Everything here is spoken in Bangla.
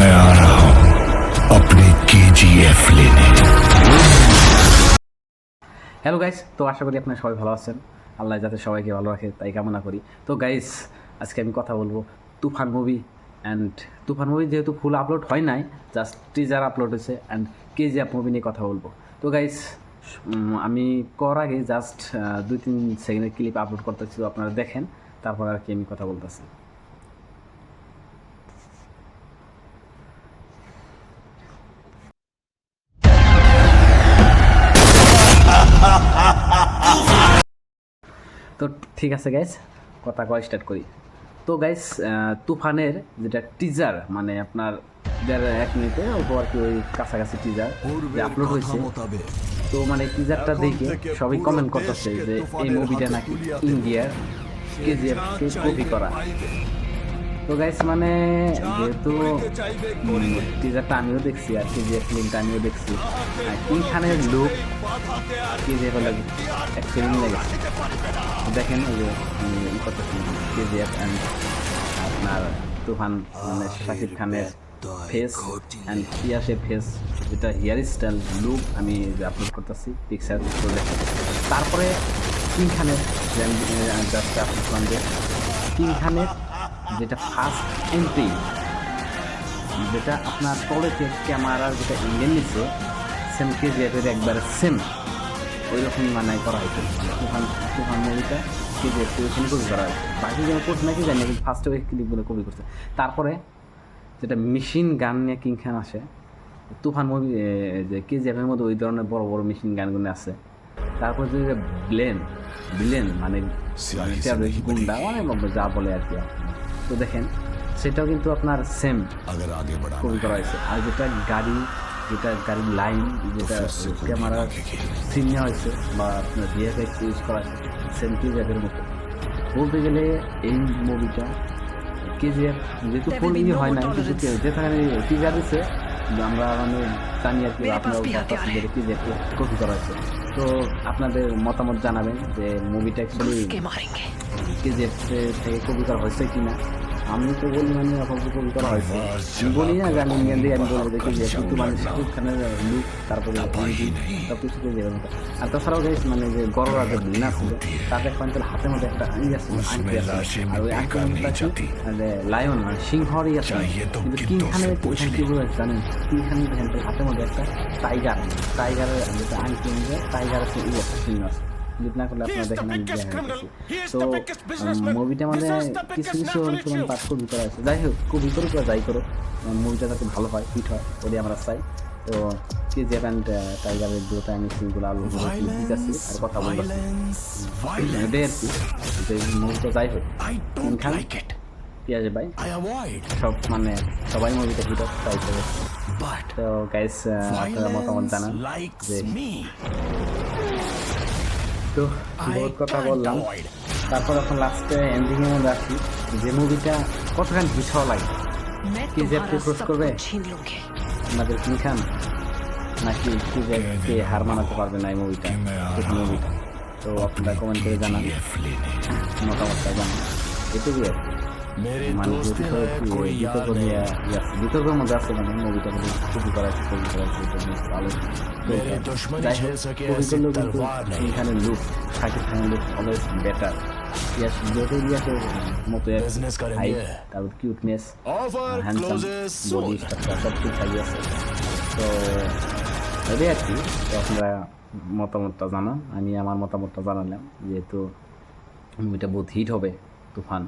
मैं आ रहा हूं अपनी केजीएफ लेने হ্যালো গাইস তো আশা করি আপনারা সবাই ভালো আছেন আল্লাহ যাতে সবাইকে ভালো রাখে তাই কামনা করি তো গাইস আজকে আমি কথা বলবো Toofan movie and Toofan movie যেহেতু ফুল আপলোড হয় নাই জাস্ট টিজার আপলোড হয়েছে অ্যান্ড কেজিএফ মুভি নিয়ে কথা বলবো তো গাইস আমি কর আগে জাস্ট দুই তিন সেকেন্ডের ক্লিপ আপলোড করতেছি তো আপনারা দেখেন তারপর আর কি আমি কথা বলতেছি তো ঠিক আছে গাইস কথা কয় স্টার্ট করি। তো গাইস তুফানের যেটা টিজার মানে আপনার দেড় এক মিনিটে অল্প আর কি ওই কাছাকাছি টিজার আপলোড হয়েছে তো মানে টিজারটা দেখে সবাই কমেন্ট করতেছে যে এই মুভিটা নাকি ইন্ডিয়ার কেজিএফ কপি করা। তো গাইস মানে যেহেতু টিজারটা আমিও দেখছি আর কেজিএফ ফিল্মটা আমিও দেখছি। আর এইখানের লুক কেজিএফ লাগে অ্যাকচুয়ালি লেগেছে দেখেন ওই যে করতেছেন কেজিএফ অ্যান্ড আপনার তুফান মানে শাকিব খানের ফেস অ্যান্ড ইয়াসের ফেস যেটা হেয়ার স্টাইল লুক আমি যে আপলোড করতেছি পিকচার তারপরে কিং খানের জাস্ট আপলোড করলাম যে কিং খানের যেটা ফার্স্ট এন্ট্রি যেটা আপনার তলেতে ক্যামেরার যেটা ইন্ডিয়ান নিচ্ছে সেম কেজিএফের একবারে সেম ওই রকমই মানে করা হয়েছে। মানে তুফান তুফান মুভিটা কেজিএফ ওইখানে কপি করা হয়েছে। বাকি যেন করছে নাকি জানি কিন্তু ফার্স্টে ওই ক্লিপগুলো কপি করছে। তারপরে যেটা মেশিন গান নিয়ে কিং খান আসে তুফান মুভি যে কেজিএফের মধ্যে ওই ধরনের বড় বড় মেশিন গানগুলো আছে। তারপর যে ব্লেন ব্লেন মানে গুন্ডা অনেক যা বলে আর কি। তো দেখেন সেটাও কিন্তু আপনার সেম কপি করা হয়েছে। আর যেটা গাড়ি যেটা গাড়ির লাইন যেটা ক্যামেরা সিন নেওয়া হয়েছে বা আপনার ডিএফএক্স ইউজ করা হয়েছে সেম কেজিএফের মতো। বলতে গেলে এই মুভিটা কেজিএফ যেহেতু ফোন ইয়ে হয় না কিন্তু যেখানে টিজার দিচ্ছে আমরা মানে জানি আর কি আপনার কেজিএফ কপি করা হয়েছে। তো আপনাদের মতামত জানাবেন যে মুভিটা অ্যাকচুয়ালি কেজিএফ থেকে কপি করা হয়েছে কি না আমি তো বলি মানে এখন কপি করা হয়েছে আমি বলি না আমি ইন্ডিয়ান দিয়ে আমি বলব দেখি যে কিন্তু মানে খানের লুক তারপরে সব কিছু কেজিএফের মতো আর তাছাড়াও গাইস মানে যে গড়রা যে বিনা ছিল এক পয়েন্টের হাতের মধ্যে একটা আঙি আছে আংটি আছে। আর ওই আংটিটা কি মানে লায়ন মানে সিংহরই আছে। কিন্তু কিং খানের কি বলে জানেন কিং খানের হ্যান্ডেল হাতের মধ্যে একটা টাইগার টাইগারের যেটা আংটি টাইগার আছে ই আছে সিংহ আছে। ক্লিপ না করলে আপনারা দেখেন আমি তো মুভিটা মানে কিছু কিছু অংশ পাঠ কপি করা আছে যাই হোক কপি করে বা যাই করো মুভিটা যাতে ভালো হয় হিট হয় ওটাই আমরা চাই তো কেজিএফ অ্যান্ড টাইগারের দুটো আমি সিনগুলো আলো দিতেছি আর কথা বলতেছি এটাই আর কি যে মুভিটা যাই হোক. পিয়াজ ভাই সব মানে সবাই মুভিটা হিট হোক ট্রাই করে তো গাইস আপনারা মতামত জানান যে. তো বহুত কথা বললাম। তারপর এখন লাস্টে এন্ডিং এ মনে আসি যে মুভিটা কতখান বিশাল লাগে কি যে ক্রস করবে? আমাদের কি খান? নাকি কি জেপকে হার মানাতে পারবে না এই মুভিটা মুভিটা তো আপনারা কমেন্ট করে জানান। মতামতটা জানান। এটুকুই আর কি। মানে বিতর্ক নিয়ে মধ্যে মানে এখানে look look always better Yash যত ইয়াসের মতো তারপর কিউটনেস হ্যান্ডসাম বডি স্ট্রাকচার সব আছে তো এটাই আর কি আপনারা মতামতটা জানান আমি আমার মতামতটা জানালাম যেহেতু মুভিটা বহুত হিট হবে তুফান